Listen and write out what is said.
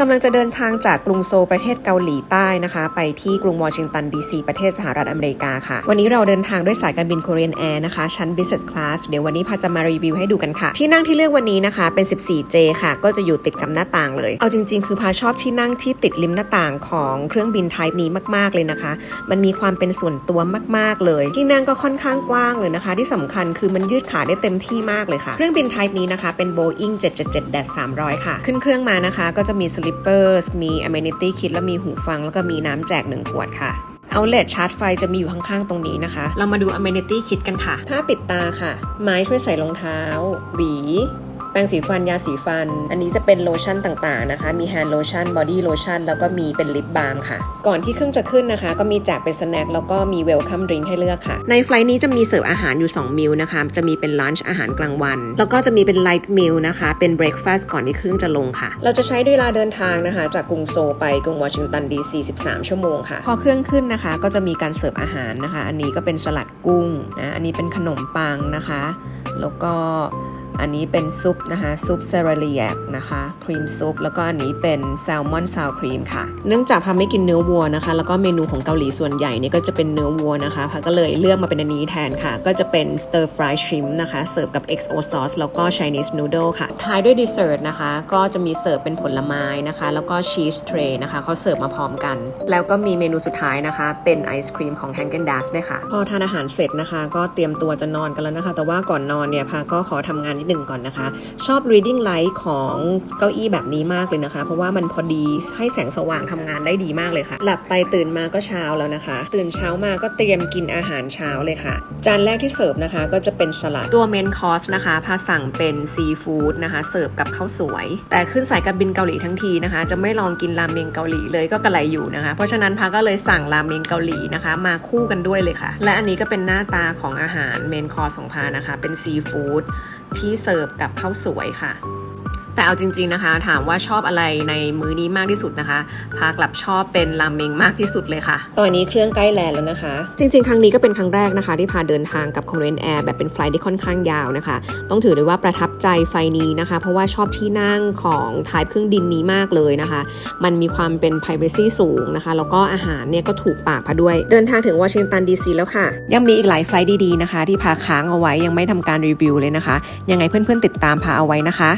กำลังจะเดินทางจากกรุงโซลประเทศเกาหลีใต้นะคะ ไปที่กรุงวอชิงตันดีซีประเทศสหรัฐอเมริกาค่ะ วันนี้เราเดินทางด้วยสายการบิน Korean Air นะคะ ชั้น Business Class เดี๋ยววันนี้พาจะมารีวิวให้ดูกันค่ะ ที่นั่งที่เลือกวันนี้นะคะ เป็น 14J ค่ะ ก็จะอยู่ติดกับหน้าต่างเลย เอาจริง ๆ คือพาชอบที่นั่งที่ติดริมหน้าต่างของเครื่องบิน Type นี้มาก ๆ เลยนะคะ มันมีความเป็นส่วนตัวมาก ๆ เลย ที่นั่งก็ค่อนข้างกว้างเลยนะคะ ที่สำคัญคือมันยืดขาได้เต็มที่มากเลยค่ะ เครื่องบิน Type นี้นะคะ เป็น Boeing 777-300 ค่ะ ขึ้นเครื่องมานะคะ ก็จะมี slippers มี amenity kit แล้วมีหูฟัง แล้วก็มีน้ำแจก 1 ขวดค่ะเอาเลทชาร์จไฟจะมีอยู่ข้างๆ ตรงนี้นะคะ เรามาดู amenity kit กันค่ะ ผ้าปิดตาค่ะ ไม้ช่วยใส่รองเท้า หวีแปรงสีฟันยาสีฟัน อันนี้จะเป็นโลชั่นต่างๆนะคะ มีแฮนด์โลชั่นบอดี้โลชั่นแล้วก็มีเป็นลิปบาล์มค่ะ ก่อนที่เครื่องจะขึ้นนะคะ ก็มีแจกเป็นสแน็คแล้วก็มีเวลคัมดริงให้เลือกค่ะ ในไฟล์นี้จะมีเสิร์ฟอาหารอยู่ 2 มิลนะคะ จะมีเป็นลันช์อาหารกลางวัน แล้วก็จะมีเป็นไลท์มิลนะคะ เป็นเบรคฟาสต์ก่อนที่เครื่องจะลงค่ะ เราจะใช้เวลาเดินทางนะคะ จากกรุงโซลไปกรุงวอชิงตันดีซี13 ชั่วโมงค่ะ พอเครื่องขึ้นนะคะ ก็จะมีการเสิร์ฟอาหารนะคะ อันนี้ก็เป็นสลัดกุ้งนะ อันนี้เป็นขนมปังนะคะ แล้วก็ อันนี้เป็นซุปนะคะ ซุปเซเรเลียกนะคะครีมซุปแล้วก็อันนี้เป็นแซลมอนซาวครีมค่ะ เนื่องจากพาไม่กินเนื้อวัวนะคะ แล้วก็เมนูของเกาหลีส่วนใหญ่เนี่ยก็จะเป็นเนื้อวัวนะคะพาก็เลยเลือกมาเป็นอันนี้แทนค่ะ ก็จะเป็นสเตอร์ฟรายช r ิมนะคะ เสิร์ฟกับ XO sauce แล้วก็ Chinese noodle ค่ะ ท้ายด้วยดีเซอร์ตนะคะ ก็จะมีเสิร์ฟเป็นผลไม้นะคะ แล้วก็ชีสเทรนะคะเขาเสิร์ฟมาพร้อมกัน แล้วก็มีเมนูสุดท้ายนะคะ เป็นไอศครีมของ h a n g e n d a z ด้วยค่ะ พอทานอาหารเสร็จนะคะ ก็เตรียมตัวจะนอนกันแล้วนะคะ แต่ว่าก่อนนอนเนี่ยพาก็ขอทำงานนิดหนึ่งก่อนนะคะ ชอบ reading light ของเก้าอี้แบบนี้มากเลยนะคะ เพราะว่ามันพอดีให้แสงสว่างทำงานได้ดีมากเลยค่ะ หลับไปตื่นมาก็เช้าแล้วนะคะ ตื่นเช้ามาก็เตรียมกินอาหารเช้าเลยค่ะ จานแรกที่เสิร์ฟนะคะก็จะเป็นสลัดตัวเมนคอร์สนะคะพาสั่งเป็นซีฟู้ดนะคะเสิร์ฟกับข้าวสวย แต่ขึ้นสายการบินเกาหลีทั้งทีนะคะ จะไม่ลองกินราเมงเกาหลีเลยก็กระไรอยู่นะคะ เพราะฉะนั้นพาก็เลยสั่งราเมงเกาหลีนะคะ มาคู่กันด้วยเลยค่ะ และอันนี้ก็เป็นหน้าตาของอาหารเมนคอร์สของพานะคะ เป็นซีฟู้ด ที่เสิร์ฟกับข้าวสวยค่ะ แต่เอาจริง ๆนะคะ ถามว่าชอบอะไรในมื้อนี้มากที่สุดนะคะ พากลับชอบเป็นราเมงมากที่สุดเลยค่ะ ตอนนี้เครื่องใกล้แลนด์แล้วนะคะ จริง ๆ ครั้งนี้ก็เป็นครั้งแรกนะคะ ที่พาเดินทางกับ Korean Air แบบเป็นไฟล์ที่ค่อนข้างยาวนะคะ ต้องถือเลยว่าประทับใจไฟล์นี้นะคะ เพราะว่าชอบที่นั่งของทายเครื่องบินนี้มากเลยนะคะ มันมีความเป็น privacy สูงนะคะ แล้วก็อาหารเนี่ยก็ถูกปากพาด้วย เดินทางถึงวอชิงตันดีซีแล้วค่ะ ยังมีอีกหลายไฟล์ดีๆนะคะ ที่พาค้างเอาไว้ยังไม่ทำการรีวิวเลยนะคะ ยังไงเพื่อนๆติดตามพาเอาไว้นะคะ